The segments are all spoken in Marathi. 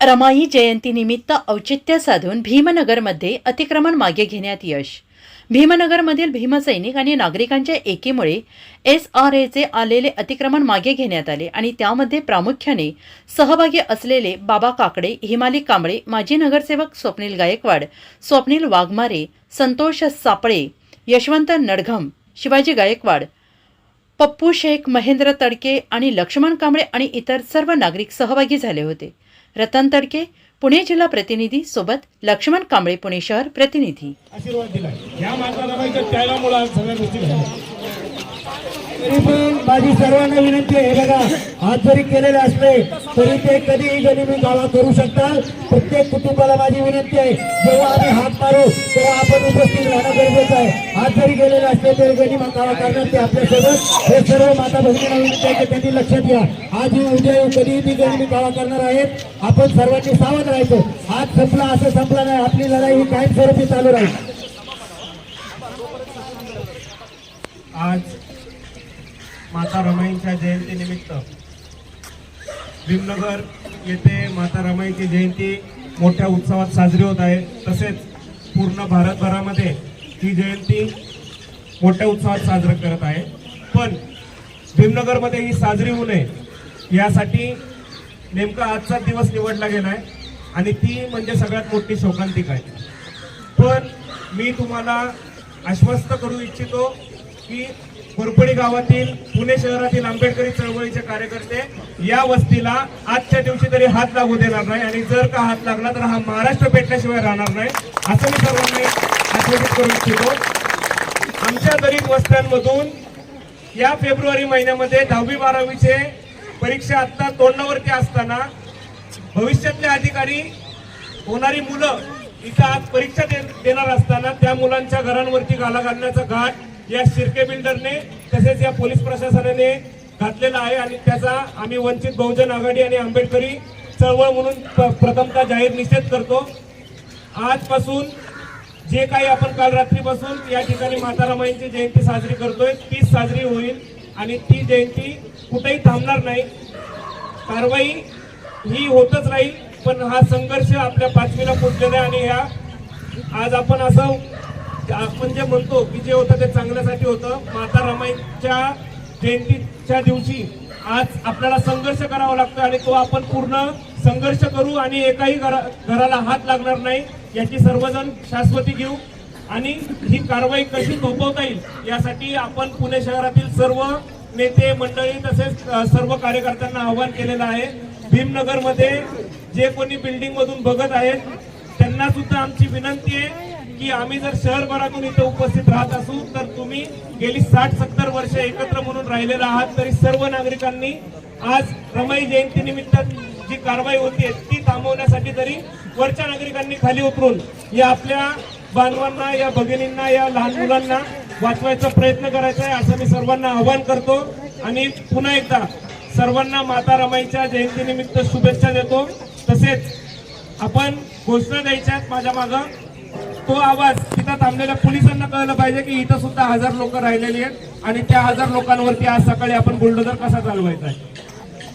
रमाई जयंतीनिमित्त औचित्य साधून भीमनगरमध्ये अतिक्रमण मागे घेण्यात यश. भीमनगरमधील भीमसैनिक आणि नागरिकांच्या एकीमुळे एस आर एचे आलेले अतिक्रमण मागे घेण्यात आले आणि त्यामध्ये प्रामुख्याने सहभागी असलेले बाबा काकडे हिमाली कांबळे माजी नगरसेवक स्वप्नील गायकवाड स्वप्नील वाघमारे संतोष सापळे यशवंत नडघम शिवाजी गायकवाड पप्पू शेख महेंद्र तडके आणि लक्ष्मण कांबळे आणि इतर सर्व नागरिक सहभागी झाले होते. रतन तडके पुणे जिल्हा प्रतिनिधी सोबत लक्ष्मण कांबळे पुणे शहर प्रतिनिधी. आशीर्वाद दिला या माता रमाईच्या त्यागामुळे आज सगळ्या गोष्टी झाल्या तरी पण माझी सर्वांना विनंती आहे. बघा हात जरी केलेले असले तरी ते कधीही गनिमी गावा करू शकतात. प्रत्येक कुटुंबाला माझी विनंती आहे. जेव्हा आम्ही हात मारू तेव्हा आपण उपस्थित राहणं गरजेचं आहे. हात जरी केलेले असले तरी गनिमा गावा करणार ते आपल्यासोबत. हे सर्व माता भगिनीला विनंती आहे की त्यांनी लक्षात घ्या. आज ही उद्या येऊ कधीही ती गनिमी गावा करणार आहेत. आपण सर्वांनी सावध राहायचं. हात संपला असं संपला नाही. आपली लढाई ही कायमस्वरूपी चालू राहील. आज माता रमाईंच्या जयंतीनिमित्त भीमनगर येथे माता रमाईची जयंती मोठ्या उत्सवात साजरी होत आहे. तसेच पूर्ण भारतभरामध्ये ही जयंती मोठ्या उत्सवात साजरा करत आहे. पण भीमनगरमध्ये ही साजरी होऊ नये यासाठी नेमका आजचा दिवस निवडला गेला आहे आणि ती म्हणजे सगळ्यात मोठी शोकांतिक आहे. पण मी तुम्हाला आश्वस्त करू इच्छितो की कोरपडी गावातील पुणे शहरातील आंबेडकरी चळवळीचे कार्यकर्ते या वस्तीला आजच्या दिवशी तरी हात लागू देणार नाही आणि जर का हात लागला तर हा महाराष्ट्र पेटल्याशिवाय राहणार नाही असं मी सर्वांनी आश्वासित करू इच्छितो आमच्या दलित वस्त्यांमधून या फेब्रुवारी महिन्यामध्ये दहावी बारावीचे परीक्षा आत्ता तोंडावरती असताना भविष्यातले अधिकारी होणारी मुलं इथं आज परीक्षा दे- देणार असताना त्या मुलांच्या घरांवरती गाला घालण्याचा घाट या शिर्के बिल्डरने तसेच या पोलीस प्रशासनाने घातलेला आहे आणि त्याचा आम्ही वंचित बहुजन आघाडी आणि आंबेडकरी चळवळ म्हणून प- प्रथमतः जाहीर निषेध करतो. आजपासून जे काही आपण काल रात्रीपासून या ठिकाणी मातारामाईंची जयंती साजरी करतोय तीच साजरी होईल आणि ती जयंती कुठेही थांबणार नाही. कारवाई ही होतच राहील पण हा संघर्ष आपल्या पाचवीला पोचलेला आहे आणि ह्या आज आपण असं आपण जे म्हणतो की जे होतं ते चांगल्यासाठी होतं. माता रमाईच्या जयंतीच्या दिवशी आज आपल्याला संघर्ष करावा लागतो आणि तो आपण पूर्ण संघर्ष करू आणि एकाही घरा घराला हात लागणार नाही याची सर्वजण शाश्वती घेऊ आणि ही कारवाई कशी थोपवता येईल यासाठी आपण पुणे शहरातील सर्व नेते मंडळी तसेच सर्व कार्यकर्त्यांना आवाहन केलेलं आहे. भीमनगरमध्ये जे कोणी बिल्डिंगमधून बघत आहेत त्यांना सुद्धा आमची विनंती आहे की आम्ही जर शहरभरातून इथे उपस्थित राहत असू तर तुम्ही गेली साठ सत्तर वर्ष एकत्र म्हणून राहिलेला आहात तरी सर्व नागरिकांनी आज रमाई जयंती निमित्त जी कारवाई होती ती थांबवण्यासाठी तरी वरच्या नागरिकांनी खाली उतरून या आपल्या बांधवांना या भगिनींना या लहान मुलांना वाचवायचा प्रयत्न करायचा आहे असं मी सर्वांना आवाहन करतो. आणि पुन्हा एकदा सर्वांना माता रमाईच्या जयंतीनिमित्त शुभेच्छा देतो. तसेच आपण घोषणा द्यायच्या आहेत माझ्या मागं. तो आवाज तिथं थांबलेल्या पोलिसांना कळलं पाहिजे की इथं सुद्धा हजार लोक राहिलेली आहेत आणि त्या हजार लोकांवरती आज सकाळी आपण बुलडोजर कसा चालवायचा आहे.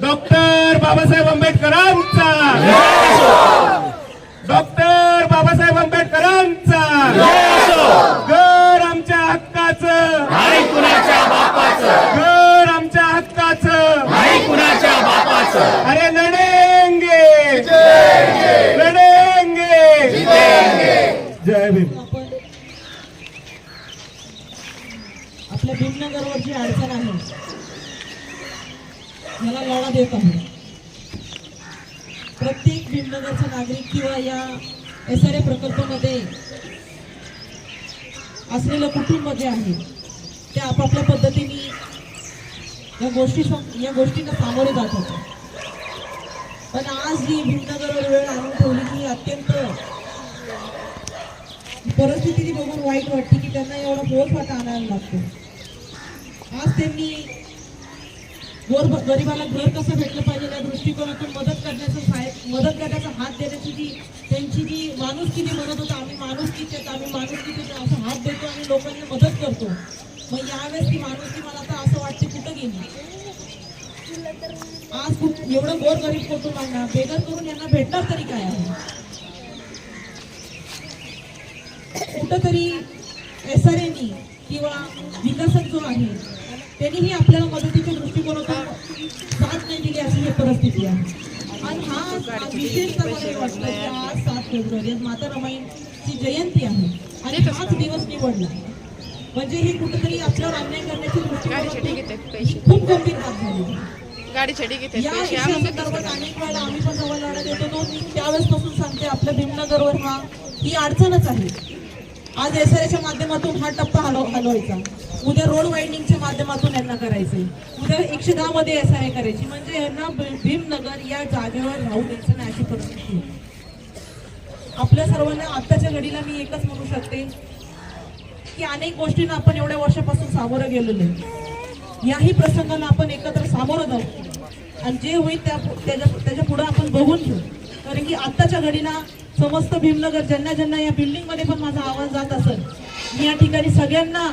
डॉक्टर बाबासाहेब आंबेडकरांचा! डॉक्टर बाबासाहेब आंबेडकरांचा घर आमच्या हक्काचं घर आमच्या हक्काचं अरे लढेंगे लढेंगे जय भीम आपल्या भीमनगरवर जी अडचण आहे याला लढा देत आहे. प्रत्येक भीमनगरचा नागरिक किंवा या एस आर ए प्रकल्पामध्ये असलेलं कुटुंब जे आहे ते आपापल्या पद्धतीने या गोष्टी या गोष्टींना सामोरे जात होते. पण आज ही भीमनगरवर वेळ आणून ठेवली ही अत्यंत परिस्थिती बघून वाईट वाटते की त्यांना एवढा बोलफाटा आणायला लागतो. आज त्यांनी गोर गरिबाला घर कसं भेटलं पाहिजे या दृष्टिकोनातून मदत करण्याचं साहेब मदत करण्याचा हात देण्याची जी त्यांची जी माणुसकी जी म्हणत होता आम्ही माणूस आहेत, आम्ही माणूस आहेत, असं हात देतो आणि लोकांना मदत करतो. मग यावेळेस ती माणुसकी मला आता असं वाटते कुठं गेली? आज खूप एवढं गोर गरीब कुटुंबांना बेगर करून यांना भेटणार तरी काय आहे? कुठंतरी एस आर एनी किंवा विकासक जो आहे त्यांनीही आपल्याला मदतीच्या दृष्टिकोनातून साथ नाही दिली अशी ही परिस्थिती आहे. आणि हा विशेषतः मला वाटतं की आज सात फेब्रुवारी आज माता रमाईची जयंती आहे. आणि हाच दिवस निवडला. म्हणजे ही कुठेतरी आपल्यावर अन्याय करण्याची ही खूप गंभीर बाब झाली. गाडीच्या देतो विषयासंदर्भात अनेक वेळेला आम्ही पण जेव्हा लढत येतो. तो मी त्यावेळेसपासून सांगते आपल्या भीमनगरवर हा ही अडचणच आहे. आज एस आयच्या माध्यमातून हा टप्पा हलव हलवायचा. उद्या रोड वाइंडिंगच्या माध्यमातून यांना करायचंय. उद्या एकशे दहा मध्ये एस आय करायची. म्हणजे यांना भीमनगर या जागेवर राहू द्यायचं नाही अशी परिस्थिती. आपल्या सर्वांना आत्ताच्या घडीला मी एकच म्हणू शकते की अनेक गोष्टींना आपण एवढ्या वर्षापासून सामोरं गेलेलो आहे. याही प्रसंगाला आपण एकत्र सामोरं जाऊ. आणि जे होईल त्या त्याच्या त्याच्या आपण बघून घेऊ. कारण की आत्ताच्या घडीला समस्त भीमनगर ज्यांना ज्यांना या बिल्डिंगमध्ये पण माझा आवाज जात असेल मी या ठिकाणी सगळ्यांना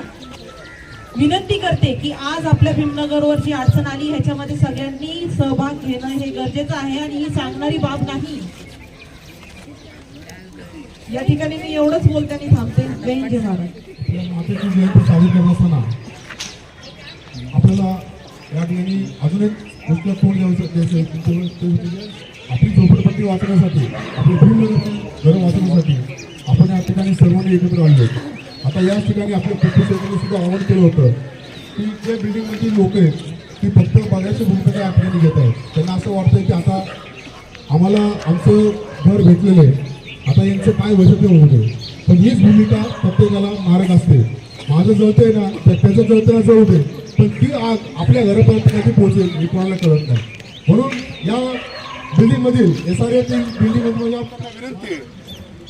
विनंती करते की आज आपल्या भीमनगरवर जी अडचण आली ह्याच्यामध्ये सगळ्यांनी सहभाग घेणं हे गरजेचं आहे आणि ही सांगणारी बाब नाही. या ठिकाणी मी एवढंच बोलते आणि थांबते. जय जय महाराज मातेची जयंती साजरी करत असताना आपल्याला या ठिकाणी अजून एक गोष्ट तोंड द्यायचं आपली झोपडपट्टी वाचण्यासाठी आपली भीमनगरची घरं वाचण्यासाठी आपण या ठिकाणी सर्वांनी एकत्र आलो आता याच ठिकाणी आपल्या प्रतिष्ठाने सुद्धा आवाहन केलं होतं की जे बिल्डिंगमधील लोक आहेत ती फक्त बघायची भूमिका या ठिकाणी घेत आहेत. त्यांना असं वाटतंय की आता आम्हाला आमचं घर भेटलेलं आहे. आता यांचं काय वैशिष्ट्य होऊ पण हीच भूमिका प्रत्येकाला मारक असते. माझं जळतंय ना तर त्याचं जळताना जळू दे. पण ती आग आपल्या घरापर्यंत कधी पोहोचेल हे कोणाला कळत नाही. म्हणून या बिल्डिंगमधील एस आर एफ बिल्डिंगमधील विनंती आहे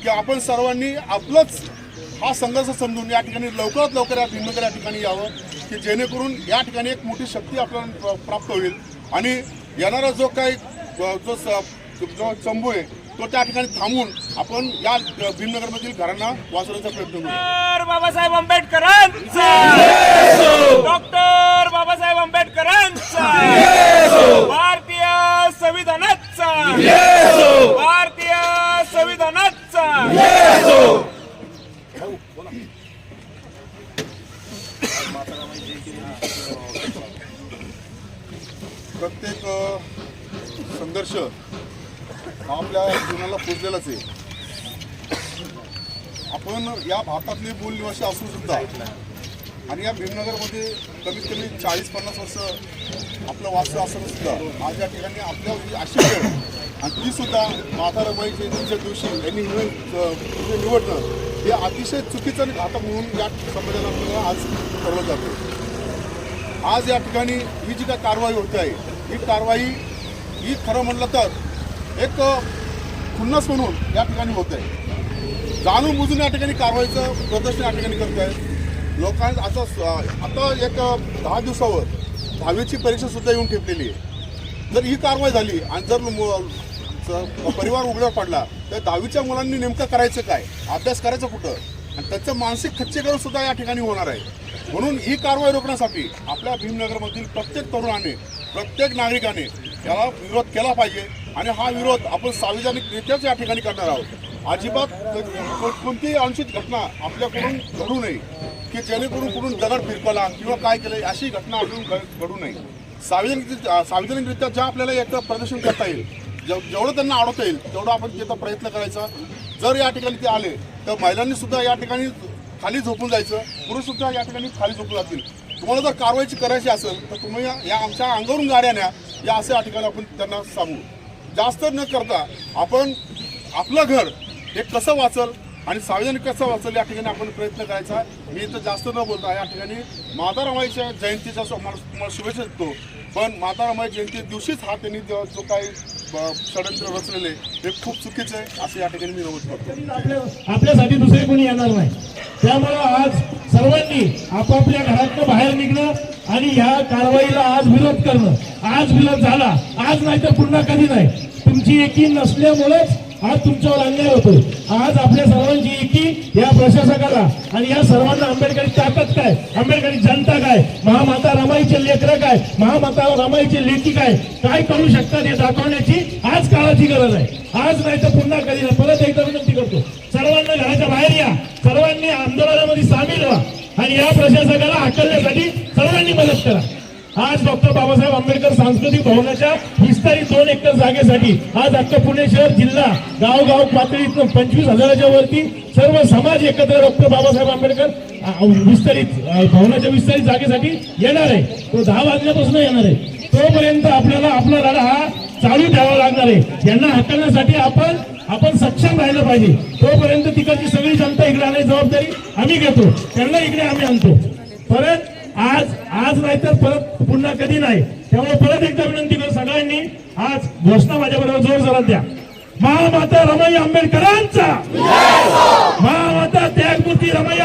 की आपण सर्वांनी आपलंच हा संघर्ष समजून या ठिकाणी लवकरात लवकर या भीमनगर या ठिकाणी यावं की जेणेकरून या ठिकाणी एक मोठी शक्ती आपल्याला प्राप्त होईल. आणि येणारा जो काही जो जो चंबू आहे तो त्या ठिकाणी थांबून आपण या भीमनगरमधील घरांना वाचवण्याचा प्रयत्न करू. बाबासाहेब आंबेडकरांचा. डॉक्टर बाबासाहेब आंबेडकरांचा. भारतीय संविधान भारतीय संविधानाचा! प्रत्येक संघर्ष हा आपल्या जीवनाला पोचलेलाच आहे. आपण या भारतातले मूल निवासी असून सुद्धा आणि या भीमनगरमध्ये कमीत कमी चाळीस पन्नास वर्ष आपलं वास्तव असताना सुद्धा आज या ठिकाणी आपल्या जी अशी वेळ आणि ती सुद्धा माता जयंतीच्या दिवशी यांनी निवड म्हणजे निवडणं हे अतिशय चुकीचं आणि घातक म्हणून या समाजाला आपल्याला आज ठरवलं जातं. आज या ठिकाणी ही जी काय कारवाई होते आहे ही कारवाई ही खरं म्हटलं तर एक खुन्नस म्हणून या ठिकाणी होत. आहे जाणून बुजून या ठिकाणी कारवाईचं प्रदर्शन या ठिकाणी करत आहे लोकांना आता आता एक दहा दिवसावर दहावीची परीक्षा सुद्धा येऊन ठेपलेली आहे. जर ही कारवाई झाली आणि जर मु- परिवार उघड्यावर पडला तर दहावीच्या मुलांनी नेमकं करायचं काय? अभ्यास करायचं कुठं? आणि त्याचं मानसिक खच्चीकरण सुद्धा या ठिकाणी होणार आहे. म्हणून ही कारवाई रोखण्यासाठी आपल्या भीमनगरमधील प्रत्येक तरुणाने प्रत्येक नागरिकाने याला विरोध केला पाहिजे. आणि हा विरोध आपण सार्वजनिक रित्याच या ठिकाणी करणार आहोत. अजिबात कोणतीही अनुचित घटना आपल्याकडून घडू नये की जेणेकरून कुठून दगड फिरकला किंवा काय केलं अशी घटना अजून घडू नये. सार्वजनिक सार्वजनिकरित्या ज्या आपल्याला एक प्रदर्शन करता येईल जेव- जेवढं त्यांना आवडता येईल तेवढं आपण त्याचा प्रयत्न करायचा. जर या ठिकाणी ते आले तर महिलांनी सुद्धा या ठिकाणी खाली झोपून जायचं पुरुष सुद्धा या ठिकाणी खाली झोपून जातील. तुम्हाला जर कारवाईची करायची असेल तर तुम्ही या या आमच्या अंगावरून गाड्या न्या या असं या ठिकाणी आपण त्यांना सांगू. जास्त न करता आपण आपलं घर हे कसं वाचल आणि सार्वजनिक कसं वाचल या ठिकाणी आपण प्रयत्न करायचा मी इथं जास्त न बोलता या ठिकाणी माता रमाईच्या जयंतीच्या सो- तुम्हाला शुभेच्छा देतो. पण माता रमाई जयंती दिवशीच हा त्यांनी जो जो काही षडयंत्र रचलेले हे खूप चुकीचं आहे असं या ठिकाणी मी नमूद करतो. आपल्या आपल्यासाठी दुसरे कोणी येणार नाही. त्यामुळे आज सर्वांनी आपापल्या घरातनं बाहेर निघणं आणि ह्या कारवाईला आज विरोध करणं. आज विरोध झाला. आज नाही तर पुन्हा कधी नाही. तुमची एकी नसल्यामुळेच आज तुमच्यावर अन्याय होतोय. आज आपल्या सर्वांची एकी या प्रशासकाला आणि या सर्वांना आंबेडकरी ताकद काय? आंबेडकरी जनता काय? महामाता रमाईचे लेकरं काय? महामाता रमाईचे लेखी काय? काय करू शकतात हे दाखवण्याची आज काळाची गरज आहे. आज नाही तर पुन्हा कधी नाही. परत एकदा विनंती करतो. सर्वांना घराच्या बाहेर या. सर्वांनी आंदोलनामध्ये सामील व्हा. आणि या प्रशासकाला हकलण्यासाठी सर्वांनी मदत करा. आज डॉक्टर बाबासाहेब आंबेडकर सांस्कृतिक भवनाच्या विस्तारित दोन एकर जागेसाठी आज अख्खं पुणे शहर जिल्हा गावगाव पातळीत पंचवीस हजाराच्या वरती सर्व समाज एकत्र डॉक्टर बाबासाहेब आंबेडकर विस्तारित भवनाच्या विस्तारित जागेसाठी येणार आहे. तो दहा वाजल्यापासून येणार आहे. तोपर्यंत आपल्याला आपला लढा हा चालू ठेवावा लागणार आहे. यांना हाकलण्यासाठी आपण आपण सक्षम राहिलं पाहिजे. तोपर्यंत तिकडची सगळी जनता इकडे आणायची जबाबदारी आम्ही घेतो. त्यांना इकडे आम्ही आणतो. परत आज आज नाही तर परत पुन्हा कधी नाही. त्यामुळे परत एकदा विनंती करू सगळ्यांनी आज घोषणा माझ्याबरोबर जोर जरा द्या. महामाता रमाई आंबेडकरांचा! महामाता त्यागमूर्ती रमाई